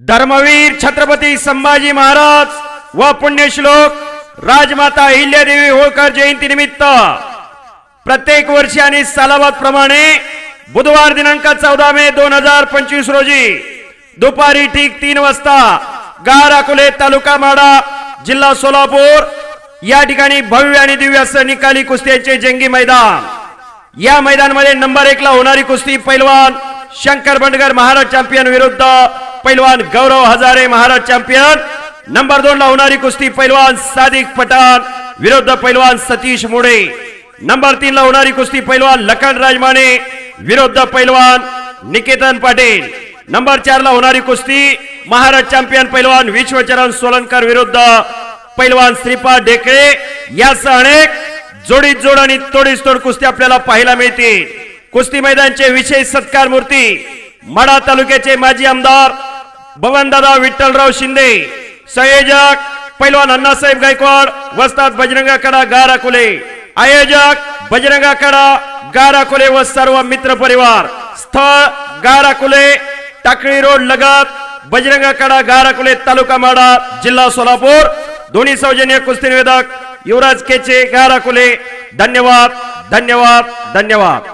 धर्मवीर छत्रपती संभाजी महाराज व पुण्यश्लोक राजमाता अहिल्यादेवी होळकर जयंती निमित्त प्रत्येक वर्षी आणि सालाबाद प्रमाणे बुधवार दिनांक चौदा मे दोन हजार पंचवीस रोजी दुपारी ठीक तीन वाजता गार अकोले तालुका माडा जिल्हा सोलापूर या ठिकाणी भव्य आणि दिव्य असं निकाली कुस्त्यांचे जंगी मैदान. या मैदानमध्ये नंबर एक ला होणारी कुस्ती पैलवान शंकर बंडगर महाराज चॅम्पियन विरुद्ध पैलवान गौरव हजारे महाराज चॅम्पियन. नंबर दोन ला होणारी कुस्ती पैलवान सादिक पठाण विरुद्ध पैलवान सतीश मुडे. नंबर तीन ला होणारी कुस्ती पैलवान लखन राजमाने विरुद्ध पैलवान निकेतन पाटील. नंबर चार ला होणारी कुस्ती महाराज चॅम्पियन पैलवान विश्वचरण सोलनकर विरुद्ध पैलवान श्रीपाद ढेकळे. यासह अनेक जोडीत जोड आणि तोडीस तोड कुस्ती आपल्याला पाहायला मिळतील. कुस्ती मैदानचे विशेष सत्कार मूर्ती माडा तालुक्याचे माजी आमदार बबनदादा विठ्ठलराव शिंदे संयोजक पैलवान अण्णासाहेब गायकवाड वस्तात बजरंग कडा गारा कुले. आयोजक बजरंग कडा गारा कुले व सर्व मित्र परिवार. स्थळ गार कुले टाकळी रोड लगत बजरंगा कडा गारा कुले तालुका माडा जिल्हा सोलापूर. दोन्ही सौजन्य कुस्ती निवेदक युवराज केचे गारा कुले. धन्यवाद धन्यवाद धन्यवाद.